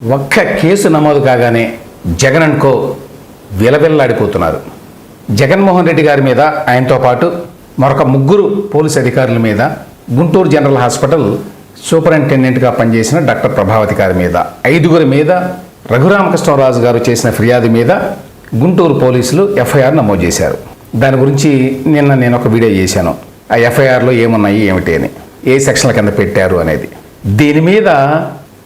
ఒక్క కేసు నమోదు కాగానే జగన్ అండ్ విలవిల్లాడిపోతున్నారు. జగన్మోహన్ రెడ్డి గారి మీద ఆయనతో పాటు మరొక ముగ్గురు పోలీస్ అధికారుల మీద గుంటూరు జనరల్ హాస్పిటల్ సూపరింటెండెంట్గా పనిచేసిన డాక్టర్ ప్రభావతి గారి మీద ఐదుగురి మీద రఘురామకృష్ణరాజు గారు చేసిన ఫిర్యాదు మీద గుంటూరు పోలీసులు ఎఫ్ఐఆర్ నమోదు చేశారు. దాని గురించి నిన్న నేను ఒక వీడియో చేశాను. ఆ ఎఫ్ఐఆర్లో ఏమున్నాయి ఏమిటి అని ఏ సెక్షన్ల కింద పెట్టారు అనేది. దీని మీద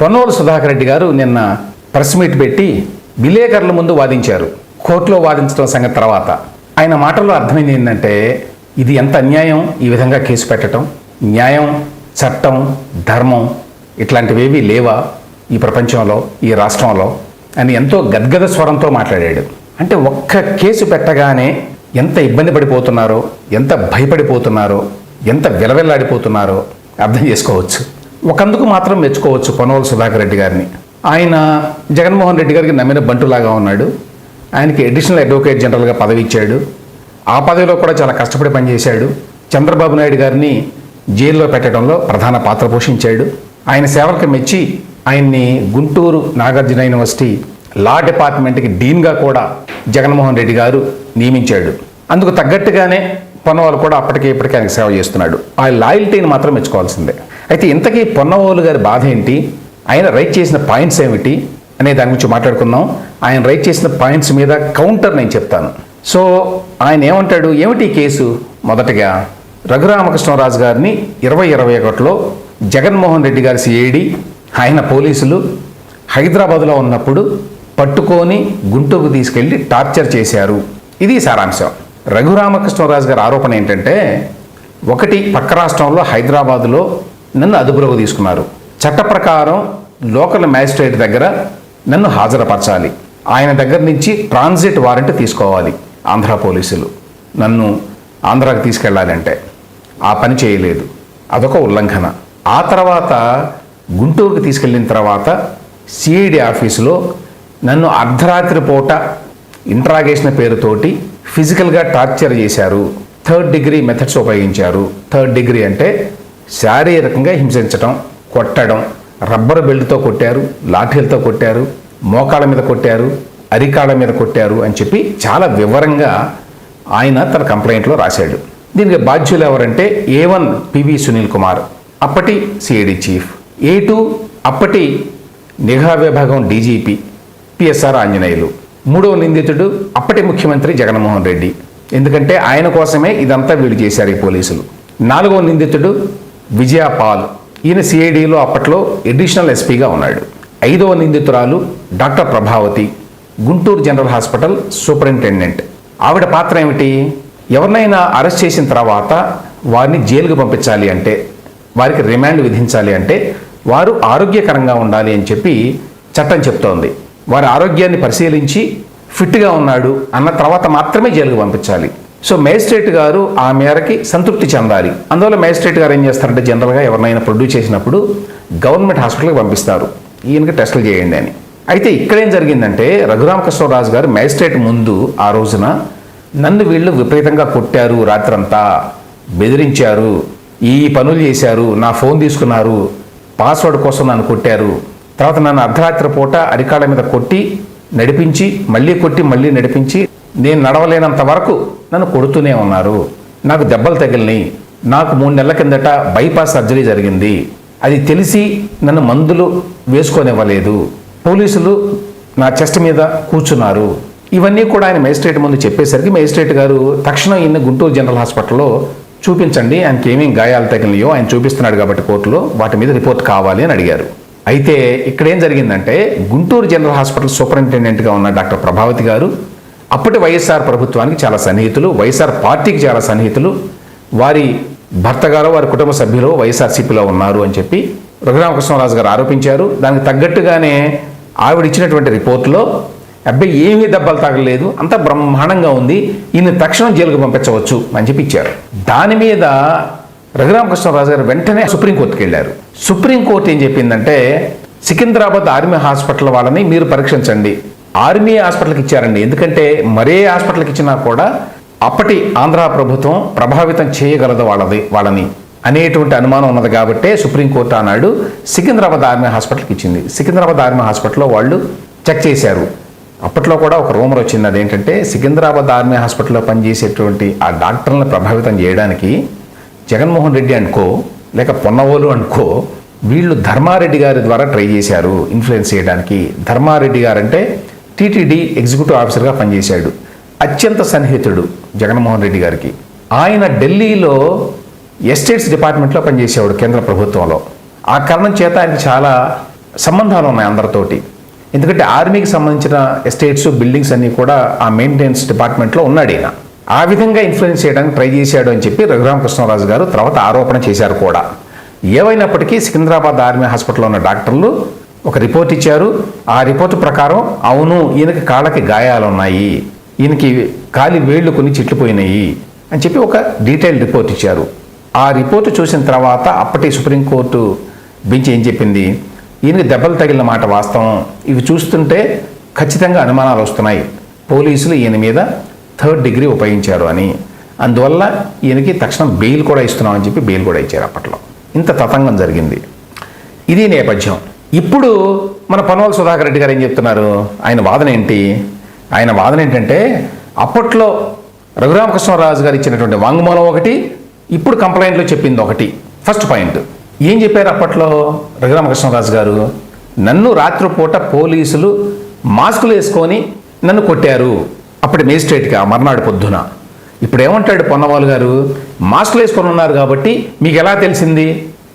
పొన్నోలు సుధాకర్ రెడ్డి గారు నిన్న ప్రెస్ మీట్ పెట్టి విలేకరుల ముందు వాదించారు. కోర్టులో వాదించడం సంగతి తర్వాత. ఆయన మాటల్లో అర్థమైంది ఏంటంటే ఇది ఎంత అన్యాయం ఈ విధంగా కేసు పెట్టడం న్యాయం చట్టం ధర్మం ఇట్లాంటివేవి లేవా ఈ ప్రపంచంలో ఈ రాష్ట్రంలో? అని ఎంతో గద్గద స్వరంతో మాట్లాడాడు. అంటే ఒక్క కేసు పెట్టగానే ఎంత ఇబ్బంది పడిపోతున్నారో ఎంత భయపడిపోతున్నారో ఎంత విలవిల్లాడిపోతున్నారో అర్థం చేసుకోవచ్చు. ఒకందుకు మాత్రం మెచ్చుకోవచ్చు పొనవల సుధాకర్ రెడ్డి గారిని. ఆయన జగన్మోహన్ రెడ్డి గారికి నమ్మిన బంటులాగా ఉన్నాడు. ఆయనకి అడిషనల్ అడ్వకేట్ జనరల్గా పదవి ఇచ్చాడు ఆ పదవిలో కూడా చాలా కష్టపడి పనిచేశాడు. చంద్రబాబు నాయుడు గారిని జైల్లో పెట్టడంలో ప్రధాన పాత్ర పోషించాడు. ఆయన సేవలకు మెచ్చి ఆయన్ని గుంటూరు నాగార్జున యూనివర్సిటీ లా డిపార్ట్మెంట్కి డీన్గా కూడా జగన్మోహన్ రెడ్డి గారు నియమించాడు. అందుకు తగ్గట్టుగానే పొన్నవాళ్ళు కూడా అప్పటికే ఇప్పటికే ఆయనకు సేవ చేస్తున్నాడు. ఆ లాయల్టీని మాత్రం మెచ్చుకోవాల్సిందే. అయితే ఇంతకీ పొన్నవోలు గారి బాధ ఏంటి? ఆయన రైట్ చేసిన పాయింట్స్ ఏమిటి? అనే దాని గురించి మాట్లాడుకుందాం. ఆయన రైట్ చేసిన పాయింట్స్ మీద కౌంటర్ నేను చెప్తాను. సో ఆయన ఏమంటాడు? ఏమిటి కేసు? మొదటగా రఘురామకృష్ణరాజు గారిని ఇరవై ఇరవై ఒకటిలో జగన్మోహన్ రెడ్డి గారి సిఐడి ఆయన పోలీసులు హైదరాబాద్లో ఉన్నప్పుడు పట్టుకొని గుంటూరుకు తీసుకెళ్ళి టార్చర్ చేశారు. ఇది సారాంశం. రఘురామకృష్ణరాజు గారి ఆరోపణ ఏంటంటే ఒకటి పక్క రాష్ట్రంలో హైదరాబాదులో నన్ను అదుపులోకి తీసుకున్నారు. చట్ట ప్రకారం లోకల్ మ్యాజిస్ట్రేట్ దగ్గర నన్ను హాజరుపరచాలి. ఆయన దగ్గర నుంచి ట్రాన్సిట్ వారెంట్ తీసుకోవాలి ఆంధ్ర పోలీసులు. నన్ను ఆంధ్రాకి తీసుకెళ్ళాలంటే ఆ పని చేయలేదు. అదొక ఉల్లంఘన. ఆ తర్వాత గుంటూరుకి తీసుకెళ్ళిన తర్వాత సిఐడి ఆఫీసులో నన్ను అర్ధరాత్రి పూట ఇంట్రాగేషన్ పేరుతోటి ఫిజికల్గా టార్చర్ చేశారు. థర్డ్ డిగ్రీ మెథడ్స్ ఉపయోగించారు. థర్డ్ డిగ్రీ అంటే శారీరకంగా హింసించటం కొట్టడం రబ్బర్ బెల్ట్తో కొట్టారు లాఠీలతో కొట్టారు మోకాళ్ళ మీద కొట్టారు అరికాళ్ళ మీద కొట్టారు అని చెప్పి చాలా వివరంగా ఆయన తన కంప్లైంట్లో రాశాడు. దీనికి బాధ్యులు ఎవరంటే A one PV Sunil Kumar అప్పటి సిఐడి చీఫ్ ఏ టూ అప్పటి నిఘా విభాగం డీజీపీ పిఎస్ఆర్ ఆంజనేయులు మూడవ నిందితుడు అప్పటి ముఖ్యమంత్రి జగన్మోహన్ రెడ్డి. ఎందుకంటే ఆయన కోసమే ఇదంతా వీళ్ళు చేశారు ఈ పోలీసులు. నాలుగవ నిందితుడు విజయ పాల్ ఈయన సిఐడిలో అప్పట్లో ఎడిషనల్ ఎస్పీగా ఉన్నాడు. ఐదవ నిందితురాలు doctor Prabhavathi Guntur general hospital superintendent. ఆవిడ పాత్ర ఏమిటి? ఎవరినైనా అరెస్ట్ చేసిన తర్వాత వారిని జైలుకు పంపించాలి అంటే వారికి రిమాండ్ విధించాలి అంటే వారు ఆరోగ్యకరంగా ఉండాలి అని చెప్పి చట్టం చెప్తోంది. వారి ఆరోగ్యాన్ని పరిశీలించి ఫిట్గా ఉన్నాడు అన్న తర్వాత మాత్రమే జైలుకు పంపించాలి. సో మేజిస్ట్రేట్ గారు ఆ మేరకి సంతృప్తి చెందాలి. అందువల్ల మేజిస్ట్రేట్ గారు ఏం చేస్తారంటే జనరల్గా ఎవరినైనా ప్రొడ్యూస్ చేసినప్పుడు గవర్నమెంట్ హాస్పిటల్కి పంపిస్తారు. ఈయనకి టెస్టులు చేయండి అని. అయితే ఇక్కడేం జరిగిందంటే రఘురామకృష్ణరాజు గారు మేజిస్ట్రేట్ ముందు ఆ రోజున నన్ను వీళ్ళు విపరీతంగా కొట్టారు రాత్రంతా బెదిరించారు ఈ పనులు చేశారు నా ఫోన్ తీసుకున్నారు పాస్వర్డ్ కోసం నన్ను కొట్టారు. తర్వాత నన్ను అర్ధరాత్రి పూట అరికాళ్ళ మీద కొట్టి నడిపించి మళ్ళీ కొట్టి మళ్ళీ నడిపించి నేను నడవలేనంత వరకు నన్ను కొడుతూనే ఉన్నారు. నాకు దెబ్బలు తగిలినాయి. నాకు మూడు నెలల కిందట బైపాస్ సర్జరీ జరిగింది. అది తెలిసి నన్ను మందులు వేసుకోనివ్వలేదు. పోలీసులు నా చెస్ట్ మీద కూర్చున్నారు. ఇవన్నీ కూడా ఆయన మేజిస్ట్రేట్ ముందు చెప్పేసరికి మేజిస్ట్రేట్ గారు తక్షణం ఈయన గుంటూరు జనరల్ హాస్పిటల్లో చూపించండి ఆయనకి ఏమేం గాయాలు తగిలినాయో ఆయన చూపిస్తున్నాడు కాబట్టి కోర్టులో వాటి మీద రిపోర్ట్ కావాలి అని అడిగారు. అయితే ఇక్కడ ఏం జరిగిందంటే గుంటూరు జనరల్ హాస్పిటల్ సూపరింటెండెంట్గా ఉన్న డాక్టర్ ప్రభావతి గారు అప్పటి వైఎస్ఆర్ ప్రభుత్వానికి చాలా సన్నిహితులు వైఎస్ఆర్ పార్టీకి చాలా సన్నిహితులు. వారి భర్త గారు వారి కుటుంబ సభ్యులు వైఎస్ఆర్సీపీలో ఉన్నారు అని చెప్పి రఘురామకృష్ణరాజు గారు ఆరోపించారు. దానికి తగ్గట్టుగానే ఆవిడ ఇచ్చినటువంటి రిపోర్టులో అబ్బాయి ఏమీ దెబ్బలు తగలేదు అంత బ్రహ్మాండంగా ఉంది ఈయన తక్షణం జైలుకు పంపించవచ్చు అని చెప్పి ఇచ్చారు. దాని మీద రఘురామకృష్ణరాజు గారు వెంటనే సుప్రీంకోర్టుకి వెళ్ళారు సుప్రీంకోర్టు ఏం చెప్పిందంటే సికింద్రాబాద్ ఆర్మీ హాస్పిటల్ వాళ్ళని మీరు పరీక్షించండి ఆర్మీ హాస్పిటల్కి ఇచ్చారండి. ఎందుకంటే మరే హాస్పిటల్కి ఇచ్చినా కూడా అప్పటి ఆంధ్ర ప్రభుత్వం ప్రభావితం చేయగలదు వాళ్ళది వాళ్ళని అనేటువంటి అనుమానం ఉన్నది కాబట్టే సుప్రీంకోర్టు ఆనాడు సికింద్రాబాద్ ఆర్మీ హాస్పిటల్కి ఇచ్చింది. సికింద్రాబాద్ ఆర్మీ హాస్పిటల్లో వాళ్ళు చెక్ చేశారు. అప్పట్లో కూడా ఒక రూమర్ వచ్చింది అదేంటంటే సికింద్రాబాద్ ఆర్మీ హాస్పిటల్లో పనిచేసేటువంటి ఆ డాక్టర్లను ప్రభావితం చేయడానికి జగన్మోహన్ రెడ్డి అనుకో లేక పొన్నవోలు అనుకో వీళ్ళు ధర్మారెడ్డి గారి ద్వారా ట్రై చేశారు ఇన్ఫ్లుయెన్స్ చేయడానికి. ధర్మారెడ్డి గారు అంటే టీటీడీ ఎగ్జిక్యూటివ్ ఆఫీసర్గా పనిచేశాడు. అత్యంత సన్నిహితుడు జగన్మోహన్ రెడ్డి గారికి. ఆయన ఢిల్లీలో ఎస్టేట్స్ డిపార్ట్మెంట్లో పనిచేసేవాడు కేంద్ర ప్రభుత్వంలో. ఆ కారణం చేత ఆయనకి చాలా సంబంధాలు ఉన్నాయి అందరితోటి. ఎందుకంటే ఆర్మీకి సంబంధించిన ఎస్టేట్స్ బిల్డింగ్స్ అన్నీ కూడా ఆ మెయింటెనెన్స్ డిపార్ట్మెంట్లో ఉన్నాడు ఈయన. ఆ విధంగా ఇన్ఫ్లుయెన్స్ చేయడానికి ట్రై చేశాడు అని చెప్పి రఘురామకృష్ణరాజు గారు తర్వాత ఆరోపణ చేశారు కూడా. ఏవైనప్పటికీ సికింద్రాబాద్ ఆర్మీ హాస్పిటల్లో ఉన్న డాక్టర్లు ఒక రిపోర్ట్ ఇచ్చారు. ఆ రిపోర్ట్ ప్రకారం అవును ఈయనకి కాళ్ళకి గాయాలు ఉన్నాయి ఈయనకి కాలి వేళ్ళు కొన్ని చిట్లిపోయినాయి అని చెప్పి ఒక డీటెయిల్ రిపోర్ట్ ఇచ్చారు. ఆ రిపోర్ట్ చూసిన తర్వాత అప్పటి సుప్రీంకోర్టు బెంచ్ ఏం చెప్పింది? ఈయనకి దెబ్బలు తగిలిన మాట వాస్తవం. ఇవి చూస్తుంటే ఖచ్చితంగా అనుమానాలు వస్తున్నాయి. పోలీసులు ఈయన మీద థర్డ్ డిగ్రీ ఉపయోగించారు అని. అందువల్ల ఈయనకి తక్షణం బెయిల్ కూడా ఇస్తున్నామని చెప్పి బెయిల్ కూడా ఇచ్చారు అప్పట్లో. ఇంత తతంగం జరిగింది. ఇది నేపథ్యం. ఇప్పుడు మన పనవల్ సుధాకర్ రెడ్డి గారు ఏం చెప్తున్నారు? ఆయన వాదన ఏంటి? ఆయన వాదన ఏంటంటే అప్పట్లో రఘురామకృష్ణరాజు గారు ఇచ్చినటువంటి వాంగ్మూలం ఒకటి ఇప్పుడు కంప్లైంట్లో చెప్పింది ఒకటి. ఫస్ట్ పాయింట్ ఏం చెప్పారు అప్పట్లో రఘురామకృష్ణరాజు గారు? నన్ను రాత్రిపూట పోలీసులు మాస్కులు వేసుకొని నన్ను కొట్టారు. అప్పుడు మేజిస్ట్రేట్గా మర్నాడు పొద్దున. ఇప్పుడు ఏమంటాడు పొన్నవాళ్ళు గారు? మాస్కులు వేసుకొని ఉన్నారు కాబట్టి మీకు ఎలా తెలిసింది?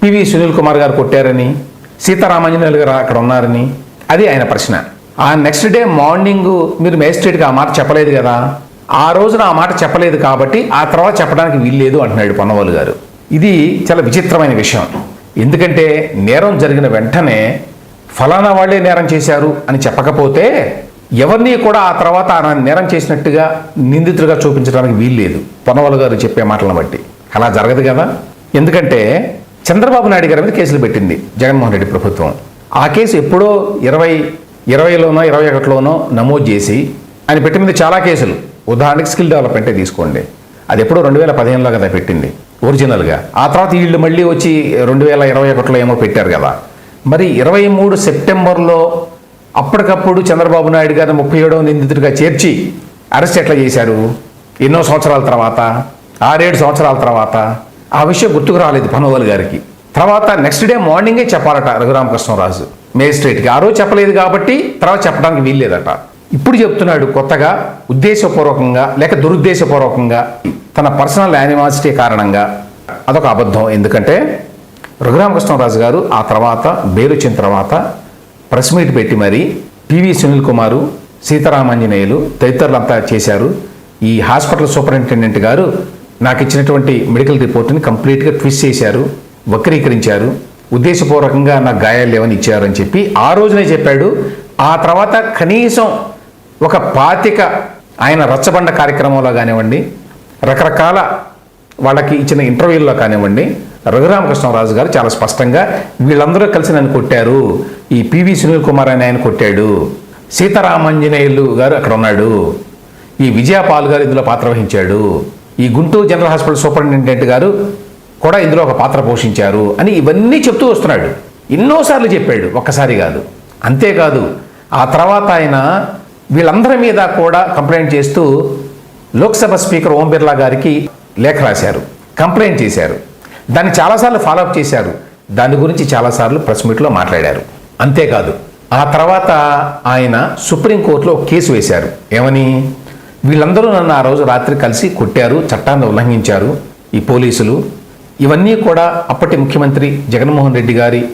పివి సునీల్ కుమార్ గారు కొట్టారని. సీతారామాంజనేయులు గారు అక్కడ ఉన్నారని. అది ఆయన ప్రశ్న. ఆ నెక్స్ట్ డే మార్నింగ్ మీరు మేజిస్ట్రేట్కి ఆ మాట చెప్పలేదు కదా? ఆ రోజున ఆ మాట చెప్పలేదు కాబట్టి ఆ తర్వాత చెప్పడానికి వీల్లేదు అంటున్నాడు పొన్నవాళ్ళు గారు. ఇది చాలా విచిత్రమైన విషయం. ఎందుకంటే నేరం జరిగిన వెంటనే ఫలానా వాళ్ళే నేరం చేశారు అని చెప్పకపోతే ఎవరిని కూడా ఆ తర్వాత ఆ నేరం చేసినట్టుగా నిందితుడిగా చూపించడానికి వీల్లేదు. పొన్నవాళ్ళు గారు చెప్పే మాటలను బట్టి. అలా జరగదు కదా? ఎందుకంటే చంద్రబాబు నాయుడు గారి మీద కేసులు పెట్టింది జగన్మోహన్ రెడ్డి ప్రభుత్వం. ఆ కేసు ఎప్పుడో ఇరవై ఇరవైలోనో ఇరవై ఒకటిలోనో నమోదు చేసి ఆయన పెట్టిన మీద చాలా కేసులు. ఉదాహరణకి స్కిల్ డెవలప్మెంటే తీసుకోండి. అది ఎప్పుడో రెండు వేల పదిహేనులో కదా పెట్టింది ఒరిజినల్గా. ఆ తర్వాత వీళ్ళు మళ్ళీ వచ్చి రెండు వేల ఇరవై ఒకటిలో ఏమో పెట్టారు కదా. మరి ఇరవై మూడు సెప్టెంబర్లో అప్పటికప్పుడు చంద్రబాబు నాయుడు గారిని ముప్పై ఏడవ నిందితుడిగా చేర్చి అరెస్ట్ ఎట్లా చేశారు? ఎన్నో సంవత్సరాల తర్వాత ఆరేడు సంవత్సరాల తర్వాత ఆ విషయం గుర్తుకు రాలేదు పనోవల్ గారికి. తర్వాత నెక్స్ట్ డే మార్నింగే చెప్పాలట రఘురామకృష్ణరాజు. మేజిస్ట్రేట్కి ఆ రోజు చెప్పలేదు కాబట్టి తర్వాత చెప్పడానికి వీల్లేదట. ఇప్పుడు చెప్తున్నాడు కొత్తగా ఉద్దేశపూర్వకంగా లేక దురుద్దేశపూర్వకంగా తన పర్సనల్ యానిమాసిటీ కారణంగా అదొక అబద్ధం. ఎందుకంటే రఘురామకృష్ణరాజు గారు ఆ తర్వాత బెయిల్ వచ్చిన తర్వాత ప్రెస్ మీట్ పెట్టి మరి పివి సునీల్ కుమారు సీతారామాంజనేయులు తదితరులంతా చేశారు. ఈ హాస్పిటల్ సూపరింటెండెంట్ గారు నాకు ఇచ్చినటువంటి మెడికల్ రిపోర్ట్ని కంప్లీట్గా ట్విస్ట్ చేశారు వక్రీకరించారు ఉద్దేశపూర్వకంగా నాకు గాయాలు లేవని ఇచ్చారని చెప్పి ఆ రోజునే చెప్పాడు. ఆ తర్వాత కనీసం ఒక పాతిక ఆయన రచ్చబండ కార్యక్రమంలో కానివ్వండి రకరకాల వాళ్ళకి ఇచ్చిన ఇంటర్వ్యూల్లో కానివ్వండి రఘురామకృష్ణరాజు గారు చాలా స్పష్టంగా వీళ్ళందరూ కలిసి నన్ను కొట్టారు ఈ పివి సునీల్ కుమార్ అని ఆయన కొట్టాడు సీతారామాంజనేయులు గారు అక్కడ ఉన్నాడు ఈ విజయపాల్ గారు ఇందులో పాత్ర వహించాడు ఈ గుంటూరు జనరల్ హాస్పిటల్ సూపరింటెండెంట్ గారు కూడా ఇందులో ఒక పాత్ర పోషించారు అని ఇవన్నీ చెప్తూ వస్తున్నాడు. ఎన్నోసార్లు చెప్పాడు ఒక్కసారి కాదు. అంతేకాదు ఆ తర్వాత ఆయన వీళ్ళందరి మీద కూడా కంప్లైంట్ చేస్తూ లోక్సభ స్పీకర్ ఓం బిర్లా గారికి లేఖ రాశారు కంప్లైంట్ చేశారు. దాన్ని చాలాసార్లు ఫాలోఅప్ చేశారు. దాని గురించి చాలాసార్లు ప్రెస్ మీట్లో మాట్లాడారు. అంతేకాదు ఆ తర్వాత ఆయన సుప్రీంకోర్టులో కేసు వేశారు. ఏమని? వీళ్ళందరూ నన్ను ఆ రోజు రాత్రి కలిసి కొట్టారు చట్టాన్ని ఉల్లంఘించారు ఈ పోలీసులు. ఇవన్నీ కూడా అప్పటి ముఖ్యమంత్రి జగన్మోహన్ రెడ్డి గారి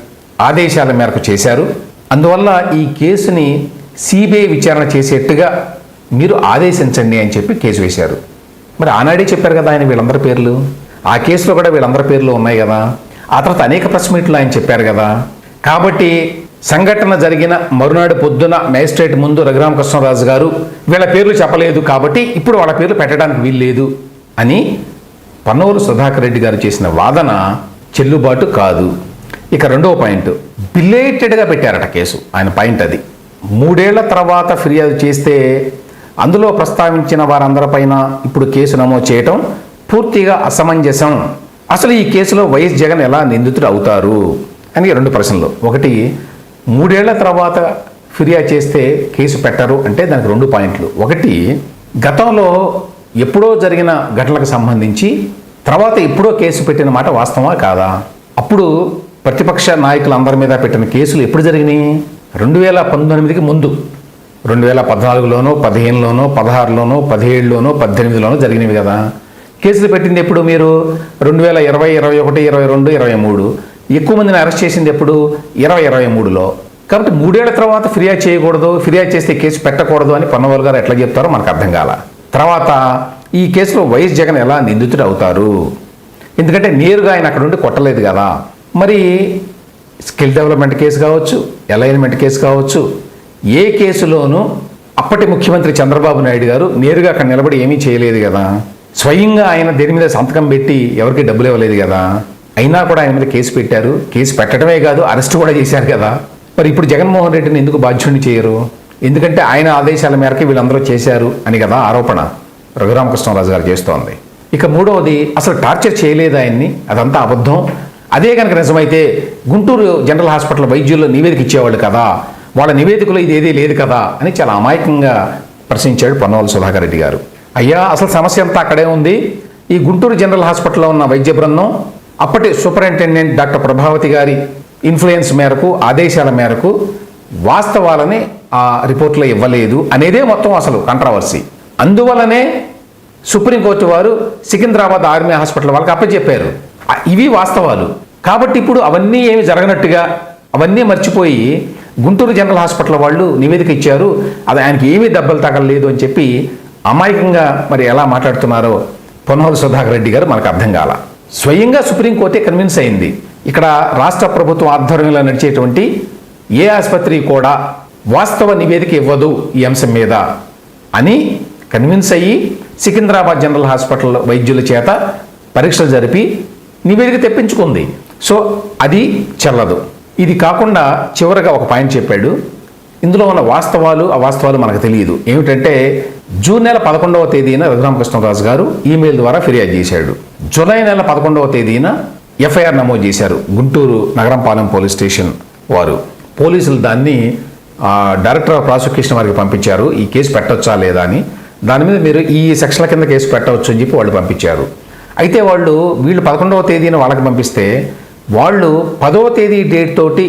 ఆదేశాల మేరకు చేశారు. అందువల్ల ఈ కేసుని సిబిఐ విచారణ చేసేట్టుగా మీరు ఆదేశించండి అని చెప్పి కేసు వేశారు. మరి ఆనాడే చెప్పారు కదా ఆయన వీళ్ళందరి పేర్లు. ఆ కేసులో కూడా వీళ్ళందరి పేర్లు ఉన్నాయి కదా. ఆ తర్వాత అనేక ప్రెస్ మీట్లు ఆయన చెప్పారు కదా. కాబట్టి సంఘటన జరిగిన మరునాడు పొద్దున మేజిస్ట్రేట్ ముందు రఘురామకృష్ణరాజు గారు వీళ్ళ పేర్లు చెప్పలేదు కాబట్టి ఇప్పుడు వాళ్ళ పేర్లు పెట్టడానికి వీల్లేదు అని పన్నూరు సుధాకర్ రెడ్డి గారు చేసిన వాదన చెల్లుబాటు కాదు. ఇక రెండవ పాయింట్ బిలేటెడ్గా పెట్టారట కేసు. ఆయన పాయింట్ అది. మూడేళ్ళ తర్వాత ఫిర్యాదు చేస్తే అందులో ప్రస్తావించిన వారందరిపైన ఇప్పుడు కేసు నమోదు చేయటం పూర్తిగా అసమంజసం. అసలు ఈ కేసులో వైఎస్ జగన్ ఎలా నిందితుడు అవుతారు? అని రెండు ప్రశ్నలు. ఒకటి మూడేళ్ళ తర్వాత ఫిర్యాదు చేస్తే కేసు పెట్టరు అంటే దానికి రెండు పాయింట్లు. ఒకటి గతంలో ఎప్పుడో జరిగిన ఘటనలకు సంబంధించి తర్వాత ఎప్పుడో కేసు పెట్టిన మాట వాస్తవా కాదా? అప్పుడు ప్రతిపక్ష నాయకులందరి మీద పెట్టిన కేసులు ఎప్పుడు జరిగినాయి? రెండు వేల పంతొమ్మిదికి ముందు. రెండు వేల పద్నాలుగులోనో పదిహేనులోనో పదహారులోనో పదిహేడులోనో పద్దెనిమిదిలోనో జరిగినవి కదా. కేసులు పెట్టింది ఎప్పుడు మీరు? రెండు వేల ఇరవై ఇరవై ఒకటి ఇరవై రెండు ఇరవై మూడు. ఎక్కువ మందిని అరెస్ట్ చేసింది ఎప్పుడు? ఇరవై ఇరవై మూడులో. కాబట్టి మూడేళ్ళ తర్వాత ఫిర్యాదు చేయకూడదు ఫిర్యాదు చేస్తే కేసు పెట్టకూడదు అని పొన్నవాళ్ళు గారు ఎట్లా చెప్తారో మనకు అర్థం కాల. తర్వాత ఈ కేసులో వైఎస్ జగన్ ఎలా నిందితుడు అవుతారు? ఎందుకంటే నేరుగా ఆయన అక్కడ ఉండి కొట్టలేదు కదా. మరి స్కిల్ డెవలప్మెంట్ కేసు కావచ్చు అలైన్మెంట్ కేసు కావచ్చు ఏ కేసులోనూ అప్పటి ముఖ్యమంత్రి చంద్రబాబు నాయుడు గారు నేరుగా అక్కడ నిలబడి ఏమీ చేయలేదు కదా. స్వయంగా ఆయన దేని మీద సంతకం పెట్టి ఎవరికి డబ్బులు ఇవ్వలేదు కదా. అయినా కూడా ఆయన మీద కేసు పెట్టారు. కేసు పెట్టడమే కాదు అరెస్ట్ కూడా చేశారు కదా. మరి ఇప్పుడు జగన్మోహన్ రెడ్డిని ఎందుకు బాధ్యుడిని చేయరు? ఎందుకంటే ఆయన ఆదేశాల మేరకు వీళ్ళందరూ చేశారు అని కదా ఆరోపణ రఘురామకృష్ణరాజు గారు చేస్తోంది. ఇక మూడవది అసలు టార్చర్ చేయలేదు ఆయన్ని. అదంతా అబద్ధం. అదే కనుక నిజమైతే గుంటూరు జనరల్ హాస్పిటల్ వైద్యుల్లో నివేదిక ఇచ్చేవాళ్ళు కదా. వాళ్ళ నివేదికలో ఇది ఏదీ లేదు కదా అని చాలా అమాయకంగా ప్రశ్నించాడు పొన్నవాళ్ళ సుధాకర్ రెడ్డి గారు. అయ్యా అసలు సమస్య అంతా అక్కడే ఉంది. ఈ గుంటూరు జనరల్ హాస్పిటల్లో ఉన్న వైద్య బృందం అప్పటి సూపరింటెండెంట్ డాక్టర్ ప్రభావతి గారి ఇన్ఫ్లుయెన్స్ మేరకు ఆదేశాల మేరకు వాస్తవాలని ఆ రిపోర్ట్లో ఇవ్వలేదు అనేదే మొత్తం అసలు కంట్రవర్సీ అందువలనే సుప్రీంకోర్టు వారు సికింద్రాబాద్ ఆర్మీ హాస్పిటల్ వాళ్ళకి అప్పచెప్పారు. ఇవి వాస్తవాలు. కాబట్టి ఇప్పుడు అవన్నీ ఏమి జరగనట్టుగా అవన్నీ మర్చిపోయి గుంటూరు జనరల్ హాస్పిటల్ వాళ్ళు నివేదిక ఇచ్చారు. అది ఆయనకి ఏమీ దెబ్బలు తగలలేదు అని చెప్పి అమాయకంగా మరి ఎలా మాట్లాడుతున్నారో పొన్నోలు సుధాకర్ రెడ్డి గారు మనకు అర్థం కాల. స్వయంగా సుప్రీంకోర్టే కన్విన్స్ అయింది. ఇక్కడ రాష్ట్ర ప్రభుత్వం ఆధ్వర్యంలో నడిచేటువంటి ఏ ఆసుపత్రి కూడా వాస్తవ నివేదిక ఇవ్వదు ఈ అంశం మీద అని కన్విన్స్ అయ్యి సికింద్రాబాద్ జనరల్ హాస్పిటల్ వైద్యుల చేత పరీక్షలు జరిపి నివేదిక తెప్పించుకుంది. సో అది చెల్లదు. ఇది కాకుండా చివరగా ఒక పాయింట్ చెప్పాడు. ఇందులో ఉన్న వాస్తవాలు అవాస్తవాలు మనకు తెలియదు. ఏమిటంటే జూన్ నెల పదకొండవ తేదీన రఘురామకృష్ణరాజు గారు ఈమెయిల్ ద్వారా ఫిర్యాదు చేశాడు. జూలై నెల పదకొండవ తేదీన ఎఫ్ఐఆర్ నమోదు చేశారు గుంటూరు నగరంపాలెం పోలీస్ స్టేషన్ వారు. పోలీసులు దాన్ని డైరెక్టర్ ఆఫ్ ప్రాసిక్యూషన్ వారికి పంపించారు. ఈ కేసు పెట్టొచ్చా లేదా అని. దాని మీద మీరు ఈ సెక్షన్ల కింద కేసు పెట్టవచ్చు అని చెప్పి వాళ్ళు పంపించారు. అయితే వాళ్ళు వీళ్ళు పదకొండవ తేదీన వాళ్ళకి పంపిస్తే వాళ్ళు పదవ తేదీ డేట్ తోటి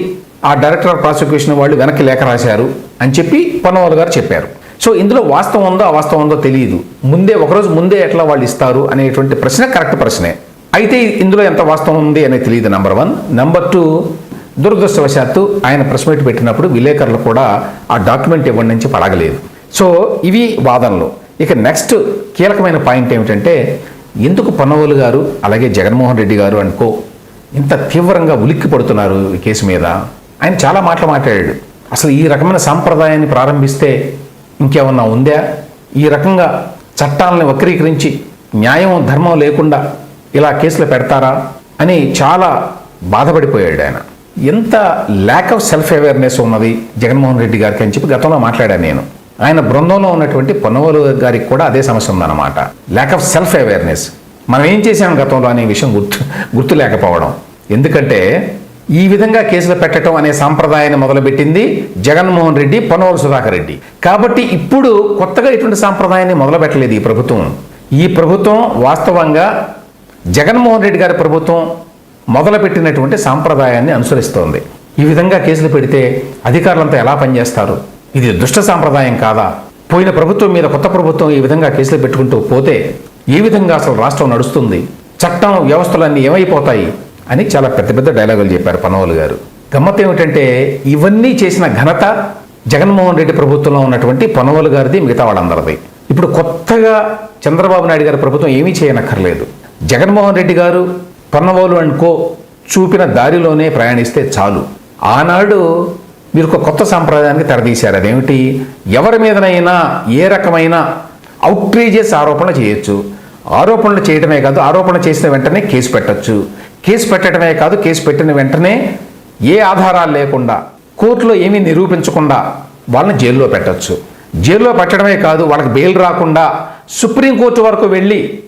ఆ డైరెక్టర్ ఆఫ్ ప్రాసిక్యూషన్ వాళ్ళు వెనక్కి లేఖ రాశారు అని చెప్పి పొన్నవాళ్ళు గారు చెప్పారు. సో ఇందులో వాస్తవం ఉందో అవాస్తవం ఉందో తెలియదు. ముందే ఒకరోజు ముందే ఎట్లా వాళ్ళు ఇస్తారు అనేటువంటి ప్రశ్న కరెక్ట్ ప్రశ్నే. అయితే ఇందులో ఎంత వాస్తవం ఉంది అనేది తెలియదు నెంబర్ వన్ నెంబర్ టూ దురదృష్టవశాత్తు ఆయన ప్రెస్ మీట్ పెట్టినప్పుడు విలేకరులు కూడా ఆ డాక్యుమెంట్ ఇవ్వండి నుంచి పడగలేదు. సో ఇవి వాదనలు. ఇక నెక్స్ట్ కీలకమైన పాయింట్ ఏమిటంటే ఎందుకు పొన్నవోలు గారు అలాగే జగన్మోహన్ రెడ్డి గారు అనుకో ఇంత తీవ్రంగా ఉలిక్కి పడుతున్నారు ఈ కేసు మీద? ఆయన చాలా మాటలు మాట్లాడాడు. అసలు ఈ రకమైన సాంప్రదాయాన్ని ప్రారంభిస్తే ఇంకేమన్నా ఉందా? ఈ రకంగా చట్టాలని వక్రీకరించి న్యాయం ధర్మం లేకుండా ఇలా కేసులు పెడతారా అని చాలా బాధపడిపోయాడు ఆయన. ఎంత ల్యాక్ ఆఫ్ సెల్ఫ్ అవేర్నెస్ ఉన్నది జగన్మోహన్ రెడ్డి గారికి అని చెప్పి గతంలో మాట్లాడాను నేను. ఆయన బృందంలో ఉన్నటువంటి పొన్నవలు గారికి కూడా అదే సమస్య ఉందన్నమాట. ల్యాక్ ఆఫ్ సెల్ఫ్ అవేర్నెస్ మనం ఏం చేసాం గతంలో అనే విషయం గుర్తు గుర్తు లేకపోవడం ఎందుకంటే ఈ విధంగా కేసులు పెట్టడం అనే సాంప్రదాయాన్ని మొదలుపెట్టింది జగన్మోహన్ రెడ్డి పొనవల సుధాకర్ రెడ్డి. కాబట్టి ఇప్పుడు కొత్తగా ఇటువంటి సాంప్రదాయాన్ని మొదలుపెట్టలేదు ఈ ప్రభుత్వం. ఈ ప్రభుత్వం వాస్తవంగా జగన్మోహన్ రెడ్డి గారి ప్రభుత్వం మొదలుపెట్టినటువంటి సాంప్రదాయాన్ని అనుసరిస్తోంది. ఈ విధంగా కేసులు పెడితే అధికారులంతా ఎలా పనిచేస్తారు? ఇది దుష్ట సాంప్రదాయం కాదా? పోయిన ప్రభుత్వం మీద కొత్త ప్రభుత్వం ఈ విధంగా కేసులు పెట్టుకుంటూ పోతే ఏ విధంగా అసలు రాష్ట్రం నడుస్తుంది? చట్టం వ్యవస్థలన్నీ ఏమైపోతాయి? అని చాలా పెద్ద పెద్ద డైలాగులు చెప్పారు పనవలు గారు. గమ్మత్ ఏమిటంటే ఇవన్నీ చేసిన ఘనత జగన్మోహన్ రెడ్డి ప్రభుత్వంలో ఉన్నటువంటి పనవలు గారిది మిగతా వాళ్ళందరిది. ఇప్పుడు కొత్తగా చంద్రబాబు నాయుడు గారి ప్రభుత్వం ఏమీ చేయనక్కర్లేదు. జగన్మోహన్ రెడ్డి గారు పొన్నవోలు అండ్ కో చూపిన దారిలోనే ప్రయాణిస్తే చాలు. ఆనాడు మీరు ఒక కొత్త సాంప్రదాయానికి తెరదీశారు. అదేమిటి? ఎవరి మీదనైనా ఏ రకమైన అవుట్రీజియస్ ఆరోపణ చేయొచ్చు. ఆరోపణలు చేయడమే కాదు ఆరోపణ చేసిన వెంటనే కేసు పెట్టచ్చు. కేసు పెట్టడమే కాదు కేసు పెట్టిన వెంటనే ఏ ఆధారాలు లేకుండా కోర్టులో ఏమీ నిరూపించకుండా వాళ్ళని జైల్లో పెట్టచ్చు. జైల్లో పెట్టడమే కాదు వాళ్ళకి బెయిల్ రాకుండా సుప్రీంకోర్టు వరకు వెళ్ళి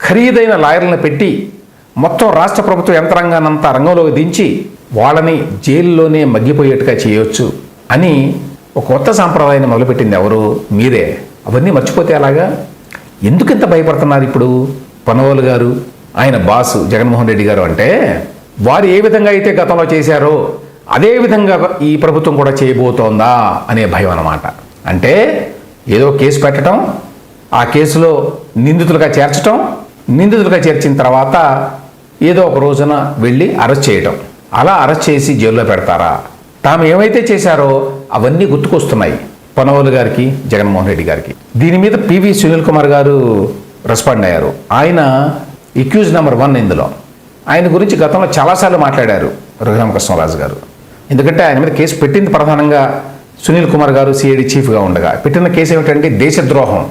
ఖరీదైన లాయర్లను పెట్టి మొత్తం రాష్ట్ర ప్రభుత్వ యంత్రాంగానంతా రంగంలోకి దించి వాళ్ళని జైల్లోనే మగ్గిపోయేట్టుగా చేయొచ్చు అని ఒక కొత్త సాంప్రదాయాన్ని మొదలుపెట్టింది ఎవరు? మీరే. అవన్నీ మర్చిపోతే అలాగా ఎందుకు ఇంత భయపడుతున్నారు ఇప్పుడు? పనవోలు గారు ఆయన బాసు జగన్మోహన్ రెడ్డి గారు అంటే వారు ఏ విధంగా అయితే గతంలో చేశారో అదే విధంగా ఈ ప్రభుత్వం కూడా చేయబోతోందా అనే భయం అన్నమాట. అంటే ఏదో కేసు పెట్టడం ఆ కేసులో నిందితులుగా చేర్చడం నిందితులుగా చేర్చిన తర్వాత ఏదో ఒక రోజున వెళ్ళి అరెస్ట్ చేయటం. అలా అరెస్ట్ చేసి జైల్లో పెడతారా? తాము ఏమైతే చేశారో అవన్నీ గుర్తుకొస్తున్నాయి పొనవోలు గారికి జగన్మోహన్ రెడ్డి గారికి. దీని మీద పివి సునీల్ కుమార్ గారు రెస్పాండ్ అయ్యారు. ఆయన ఎక్యూజ్ నెంబర్ వన్ ఇందులో. ఆయన గురించి గతంలో చాలాసార్లు మాట్లాడారు రఘురామకృష్ణరాజు గారు. ఎందుకంటే ఆయన మీద కేసు పెట్టింది ప్రధానంగా సునీల్ కుమార్ గారు సిఐడి చీఫ్గా ఉండగా. పెట్టిన కేసు ఏమిటంటే దేశద్రోహం.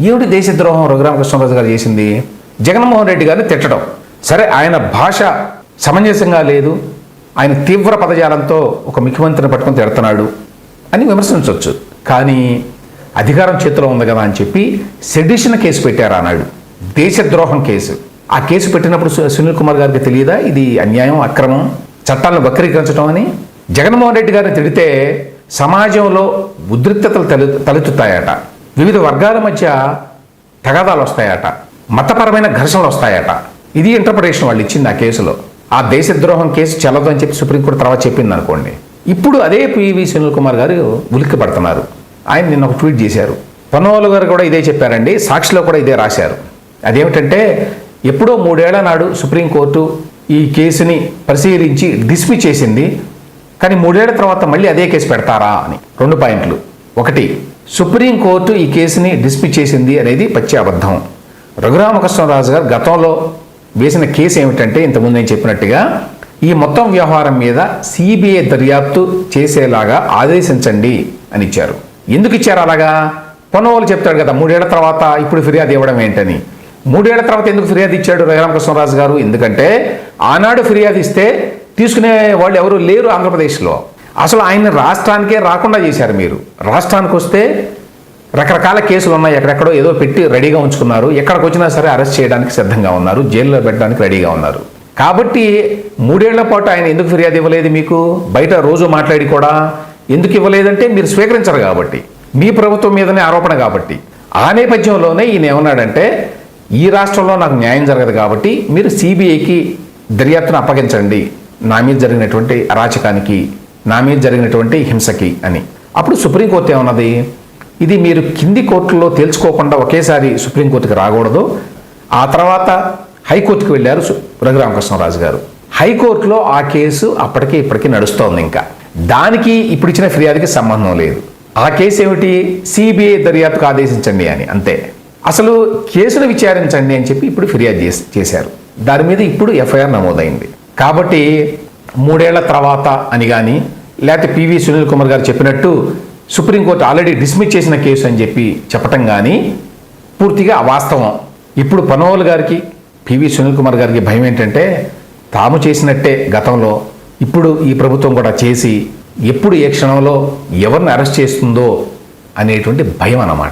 ఏమిటి దేశద్రోహం రఘురామకృష్ణరాజు గారు చేసింది? జగన్మోహన్ రెడ్డి గారిని తిట్టడం. సరే ఆయన భాష సమంజసంగా లేదు. ఆయన తీవ్ర పదజాలంతో ఒక ముఖ్యమంత్రిని పట్టుకొని తిడుతున్నాడు అని విమర్శించవచ్చు. కానీ అధికారం చేతిలో ఉంది కదా అని చెప్పి సెడిషన్ కేసు పెట్టారు అన్నాడు. దేశద్రోహం కేసు. ఆ కేసు పెట్టినప్పుడు సునీల్ కుమార్ గారికి తెలియదా? ఇది అన్యాయం అక్రమం? చట్టాలను వక్రీకరించడం అని? జగన్మోహన్ రెడ్డి గారిని తిడితే సమాజంలో ఉద్రిక్తతలు తలె తలెత్తుతాయట. వివిధ వర్గాల మధ్య తగాదాలు వస్తాయట. మతపరమైన ఘర్షణలు వస్తాయట. ఇది ఇంటర్ప్రిటేషన్ వాళ్ళు ఇచ్చింది ఆ కేసులో. ఆ దేశద్రోహం కేసు చెల్లదు అని చెప్పి సుప్రీంకోర్టు తర్వాత చెప్పింది అనుకోండి. ఇప్పుడు అదే పివి సునీల్ కుమార్ గారు ఉలిక్కి పడుతున్నారు. ఆయన నిన్న ఒక ట్వీట్ చేశారు. పొన్నవాళ్ళు గారు కూడా ఇదే చెప్పారండి. సాక్షిలో కూడా ఇదే రాశారు. అదేమిటంటే ఎప్పుడో మూడేళ్ళ నాడు సుప్రీంకోర్టు ఈ కేసుని పరిశీలించి డిస్మిస్ చేసింది. కానీ మూడేళ్ళ తర్వాత మళ్ళీ అదే కేసు పెడతారా అని రెండు పాయింట్లు. ఒకటి సుప్రీంకోర్టు ఈ కేసుని డిస్మిస్ చేసింది అనేది పచ్చి అబద్ధం. రఘురామకృష్ణరాజు గారు గతంలో వేసిన కేసు ఏమిటంటే ఇంతకుముందు నేను చెప్పినట్టుగా ఈ మొత్తం వ్యవహారం మీద సిబిఐ దర్యాప్తు చేసేలాగా ఆదేశించండి అని ఇచ్చారు. ఎందుకు ఇచ్చారు అలాగా? పొన్నవాళ్ళు చెప్తాడు కదా మూడేళ్ళ తర్వాత ఇప్పుడు ఫిర్యాదు ఇవ్వడం ఏంటని. మూడేళ్ళ తర్వాత ఎందుకు ఫిర్యాదు ఇచ్చాడు రఘురామకృష్ణరాజు గారు? ఎందుకంటే ఆనాడు ఫిర్యాదు ఇస్తే తీసుకునే వాళ్ళు ఎవరు లేరు ఆంధ్రప్రదేశ్లో. అసలు ఆయన రాష్ట్రానికే రాకుండా చేశారు మీరు. రాష్ట్రానికి వస్తే రకరకాల కేసులు ఉన్నాయి. ఎక్కడెక్కడో ఏదో పెట్టి రెడీగా ఉంచుకున్నారు. ఎక్కడికి వచ్చినా సరే అరెస్ట్ చేయడానికి సిద్ధంగా ఉన్నారు. జైల్లో పెట్టడానికి రెడీగా ఉన్నారు. కాబట్టి మూడేళ్ళ పాటు ఆయన ఎందుకు ఫిర్యాదు ఇవ్వలేదు మీకు? బయట రోజు మాట్లాడి కూడా ఎందుకు ఇవ్వలేదంటే మీరు స్వీకరించరు కాబట్టి. మీ ప్రభుత్వం మీదనే ఆరోపణ కాబట్టి. ఆ నేపథ్యంలోనే ఈయన ఏమన్నాడంటే ఈ రాష్ట్రంలో నాకు న్యాయం జరగదు కాబట్టి మీరు సిబిఐకి దర్యాప్తును అప్పగించండి. నా మీద జరిగినటువంటి అరాచకానికి నా మీద జరిగినటువంటి హింసకి అని. అప్పుడు సుప్రీంకోర్టు ఏమన్నది? ఇది మీరు కింది కోర్టులో తేల్చుకోకుండా ఒకేసారి సుప్రీంకోర్టుకి రాకూడదు. ఆ తర్వాత హైకోర్టుకి వెళ్ళారు రఘురామకృష్ణరాజు గారు. హైకోర్టులో ఆ కేసు అప్పటికి ఇప్పటికీ నడుస్తోంది ఇంకా. దానికి ఇప్పుడు ఇచ్చిన ఫిర్యాదుకి సంబంధం లేదు. ఆ కేసు ఏమిటి సిబిఐ దర్యాప్తుకు ఆదేశించండి అని అంతే. అసలు కేసును విచారించండి అని చెప్పి ఇప్పుడు ఫిర్యాదు చేసి చేశారు. దాని మీద ఇప్పుడు ఎఫ్ఐఆర్ నమోదైంది. కాబట్టి మూడేళ్ళ తర్వాత అని కానీ లేకపోతే పివి సునీల్ కుమార్ గారు చెప్పినట్టు సుప్రీంకోర్టు ఆల్రెడీ డిస్మిస్ చేసిన కేసు అని చెప్పి చెప్పటం కానీ పూర్తిగా అవాస్తవం. ఇప్పుడు పనోల్ గారికి పివి సునీల్ కుమార్ గారికి భయం ఏంటంటే తాము చేసినట్టే గతంలో. ఇప్పుడు ఈ ప్రభుత్వం కూడా చేసి ఎప్పుడు ఏ క్షణంలో ఎవరిని అరెస్ట్ చేస్తుందో అనేటువంటి భయం అన్నమాట.